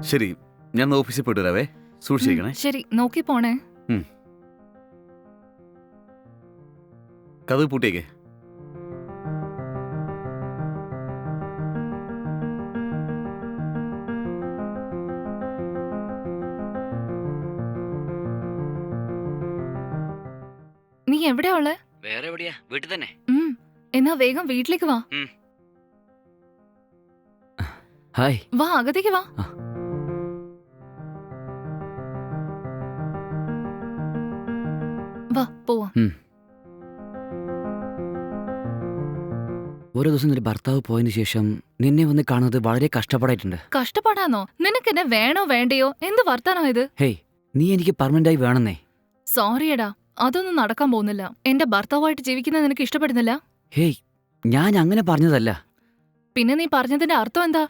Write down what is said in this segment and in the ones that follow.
ശരി ഞാൻ ഓഫീസിൽ പോയിട്ട് വരാവേ. സൂക്ഷിക്കണേ ശരി നോക്കി പോണേ. കഥ പൂട്ടിയേക്കേ. നീ എവിടെയാ ഉള്ളെ? വേറെ എവിടെയാ? വീട്ടിൽ തന്നെ. എന്നാ വേഗം വീട്ടിലേക്ക് വാ. ഹായ് വാ അകത്തേക്ക് വാ. വാ പോവാ. ഓരോ ദിവസം നിന്റെ ഭർത്താവ് പോയതിന് ശേഷം നിന്നെ വന്ന് കാണുന്നത് വളരെ കഷ്ടപ്പാടായിട്ടുണ്ട്. കഷ്ടപ്പാടാന്നോ? നിനക്ക് എന്നെ വേണോ വേണ്ടയോ? എന്ത് വർത്താനോ ഇത്? ഹേയ് നീ എനിക്ക് പെർമനന്റ് ആയി വേണമെന്നേ. സോറിയടാ അതൊന്നും നടക്കാൻ പോകുന്നില്ല. എന്റെ ഭർത്താവായിട്ട് ജീവിക്കുന്നത് നിനക്ക് ഇഷ്ടപ്പെടുന്നില്ല? ഹേയ് ഞാൻ അങ്ങനെ പറഞ്ഞതല്ല. പിന്നെ നീ പറഞ്ഞതിന്റെ അർത്ഥം എന്താ?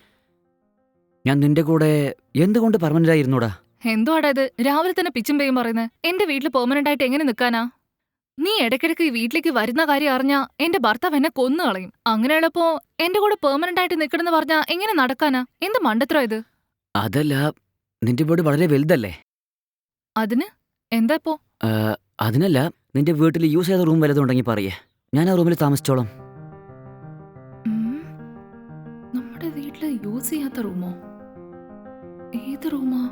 ഞാൻ നിന്റെ കൂടെ എന്തുകൊണ്ട് പെർമനന്റ് ആയിരുന്നൂടാ എന്തുവാടാ ഇത്? രാവിലെ തന്നെ പിച്ചും പേയും പറയുന്നത് എന്റെ വീട്ടിൽ പെർമനന്റ് ആയിട്ട് എങ്ങനെ നിൽക്കാനാ നീ ഇടയ്ക്കിടയ്ക്ക് ഈ വീട്ടിലേക്ക് വരുന്ന കാര്യം അറിഞ്ഞാ എന്റെ ഭർത്താവ് എന്നെ കൊന്നു കളയും. അങ്ങനെയുള്ളപ്പോ എന്റെ കൂടെ പെർമനന്റ് ആയിട്ട് നിൽക്കണമെന്ന് പറഞ്ഞാ എങ്ങനെ നടക്കാനാ? എന്ത് മണ്ടത്രോ ഇത്? അതല്ല നിന്റെ വീട് വളരെ വലുതല്ലേ? അതിന്? എന്താ ഇപ്പോ? ആ, അതിനല്ല നിന്റെ വീട്ടിൽ യൂസ് ചെയ്ത റൂം വലുതുണ്ടെങ്കിൽ പറയേ. ഞാൻ ആ റൂമിൽ താമസിച്ചോളാം. ഉം, നമ്മുടെ വീട്ടിൽ യൂസ് ചെയ്യാത്ത റൂമോ ഏത് റൂമാ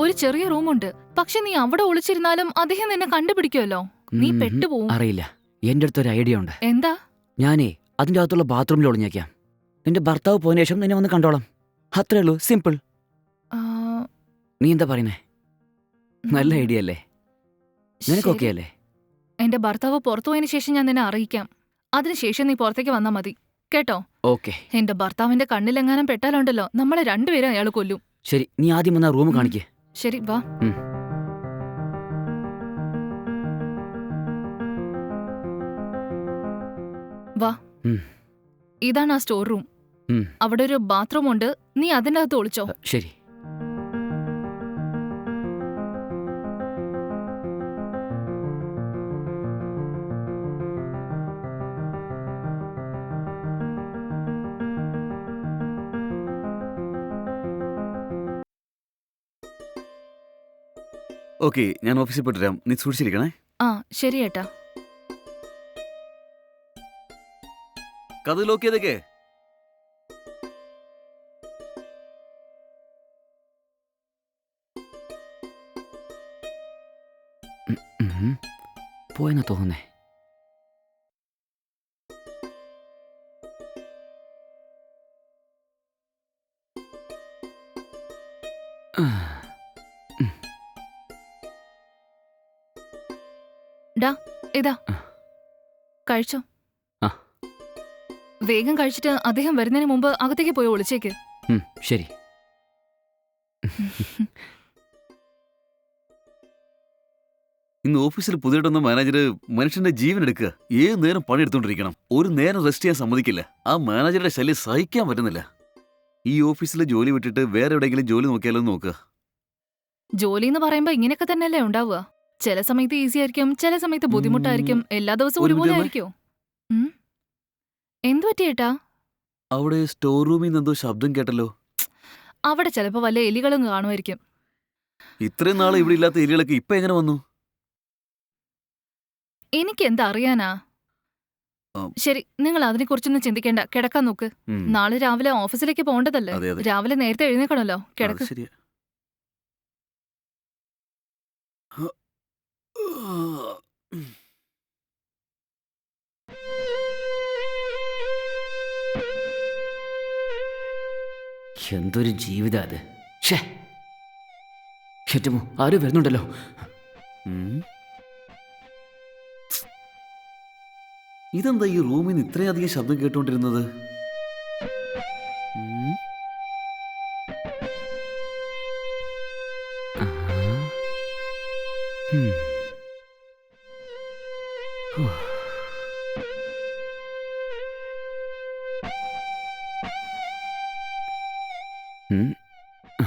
ഒരു ചെറിയ റൂമുണ്ട്. പക്ഷെ നീ അവിടെ ഒളിച്ചിരുന്നാലും അദ്ദേഹം നിന്നെ കണ്ടുപിടിക്കുമല്ലോ. നീ പെട്ടുപോകും അറിയില്ല. എന്റെ അടുത്തൊരു ഐഡിയ ഉണ്ട്. എന്താ? ഞാനേ അതിന്റെ അകത്തുള്ള ബാത്റൂമിൽ ഒളിഞ്ഞേക്കാം. നിന്റെ ഭർത്താവ് പോയതിനു ശേഷം നിന്നെ വന്ന് കണ്ടോളാം. അത്രേ ഉള്ളൂ സിമ്പിൾ. നീ എന്താ പറയുന്നേ? നല്ല ഐഡിയ അല്ലേ? നിനക്കൊക്കെയല്ലേ. അല്ലേ എന്റെ ഭർത്താവ് പുറത്തു പോയതിനു ശേഷം ഞാൻ നിന്നെ അറിയിക്കാം. അതിനുശേഷം നീ പുറത്തേക്ക് വന്നാൽ മതി. കേട്ടോ? ഓക്കെ. എന്റെ ഭർത്താവിന്റെ കണ്ണിലെങ്ങാനും പെട്ടാലുണ്ടല്ലോ നമ്മളെ രണ്ടുപേരും അയാൾ കൊല്ലും. ശരി നീ ആദ്യം വന്ന റൂം കാണിക്കേ. ശരി വാ. വാ. ഇതാണ് ആ സ്റ്റോർ റൂം. അവിടെ ഒരു ബാത്റൂം ഉണ്ട് നീ അതിനകത്ത് അകത്ത് ഒളിച്ചോ ശരി. ഓക്കെ ഞാൻ ഓഫീസിൽ പോയിട്ട് വരാം. നീ സൂക്ഷിച്ചിരിക്കണേ. ആ ശരി ഏട്ടാ. കഥ ലോക്ക് ചെയ്തേക്കേ. ഉം. പോയെന്നാ തോന്നുന്നേ? ആ, ഇതാ. കഴിച്ചോ. ആ. വേഗം കഴിച്ചിട്ട് അദ്ദേഹം വരുന്നതിന് മുമ്പ് അകത്തേക്ക് പോയി ഒളിച്ചേക്ക്. ഉം, ശരി. ഇന്ന് ഓഫീസിൽ പുതിയതായിട്ടൊന്ന് മാനേജർ മനുഷ്യന്റെ ജീവൻ എടുക്കുക. ഏത് നേരം പണിയെടുത്തോണ്ടിരിക്കണം. ഒരു നേരം റെസ്റ്റ് ചെയ്യാൻ സമ്മതിക്കില്ല. ആ മാനേജറുടെ ശല്യം സഹിക്കാൻ പറ്റുന്നില്ല. ഈ ഓഫീസിലെ ജോലി വിട്ടിട്ട് വേറെ എവിടെയെങ്കിലും ജോലി നോക്കിയാലോ എന്ന് നോക്കുക ജോലി എന്ന് പറയുമ്പോ ഇങ്ങനെയൊക്കെ തന്നെയല്ലേ ഉണ്ടാവുക? ചില സമയത്ത് ഈസി ആയിരിക്കും ചില സമയത്ത് ബുദ്ധിമുട്ടായിരിക്കും. എല്ലാ ദിവസവും ഒരുപോലെ ആയിരിക്കും? എന്തു പറ്റിയേട്ടാ അവിടെ സ്റ്റോർ റൂമിൽ നിന്ന് ശബ്ദം കേട്ടല്ലോ. അവിടെ ചിലപ്പോ വല്ല എലികളും കാണുമായിരിക്കും. ഇത്രയും നാൾ ഇവിടെ ഇല്ലാത്ത എലികളൊക്കെ ഇപ്പൊ എങ്ങനെ വന്നു? എനിക്ക് എന്താ അറിയാനാ? ശരി നിങ്ങൾ അതിനെക്കുറിച്ചൊന്നും ചിന്തിക്കേണ്ട. കിടക്കാൻ നോക്ക്. നാളെ രാവിലെ ഓഫീസിലേക്ക് പോകേണ്ടതല്ലേ? രാവിലെ നേരത്തെ എഴുന്നേക്കണല്ലോ കിടക്ക്. ശരിയാ. എന്തൊരു ജീവിത അത്. ഷേ ഏറ്റവും ആരും വരുന്നുണ്ടല്ലോ. ഇതെന്താ ഈ റൂമിൽ നിന്ന് ഇത്രയധികം ശബ്ദം കേട്ടുകൊണ്ടിരുന്നത് ഉം. ആ. ഉം. ഹോ.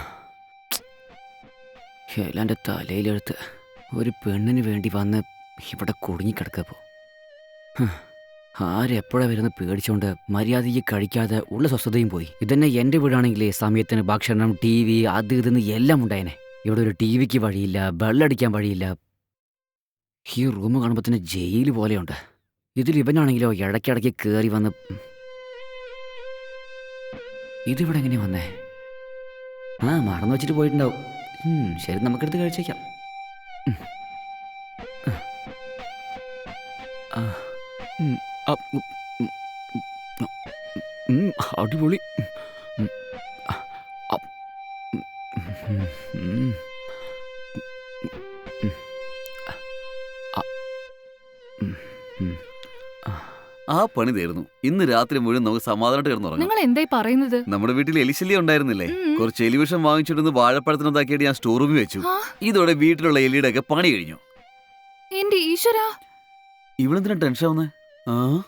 ഹേലാന്റെ തലയിലെടുത്ത് ഒരു പെണ്ണിന് വേണ്ടി വന്ന് ഇവിടെ കുടുങ്ങിക്കിടക്കപ്പോ ആരെപ്പോഴാ വരുന്ന പേടിച്ചോണ്ട് മര്യാദയ്ക്ക് കഴിക്കാതെ ഉള്ള സ്വസ്ഥതയും പോയി ഇതന്നെ എന്റെ വീടാണെങ്കിലേ സമയത്തിന് ഭക്ഷണം ടി വി അത് ഇതെന്ന് എല്ലാം ഉണ്ടായേനെ ഇവിടെ ഒരു ടി വിക്ക് വഴിയില്ല വെള്ളടിക്കാൻ വഴിയില്ല ഈ റൂം കാണുമ്പോൾ തന്നെ ജയിൽ പോലെയുണ്ട്. ഇതിൽ ഇവനാണെങ്കിലോ ഇടയ്ക്കിടയ്ക്ക് കയറി വന്ന്. ഇതിവിടെ എങ്ങനെയാ വന്നേ? ആ മറന്നു വെച്ചിട്ട് പോയിട്ടുണ്ടാവും. ശരി നമുക്കെടുത്ത് കഴിച്ചേക്കാം. അടിപൊളി. ആ. പണി തീർന്നു. ഇന്ന് രാത്രി മുഴുവൻ നമുക്ക് സമാധാനമായിട്ട് കിടന്നുറങ്ങാം. നിങ്ങൾ എന്തായി പറയുന്നത്? നമ്മുടെ വീട്ടിൽ എലിശല്യം ഉണ്ടായിരുന്നില്ലേ? കുറച്ച് എലിവിഷം വാങ്ങിച്ചിട്ടൊന്ന് വാഴപ്പഴത്തിനൊതാക്കിയിട്ട് ഞാൻ സ്റ്റോർ റൂമിൽ വെച്ചു. ഇതോടെ വീട്ടിലുള്ള എലിയുടെ ഒക്കെ പണി കഴിഞ്ഞു. എന്റെ ഈശ്വരാ. ഇവളെന്തിനാ ടെൻഷൻ ആവുന്നേ? ആ?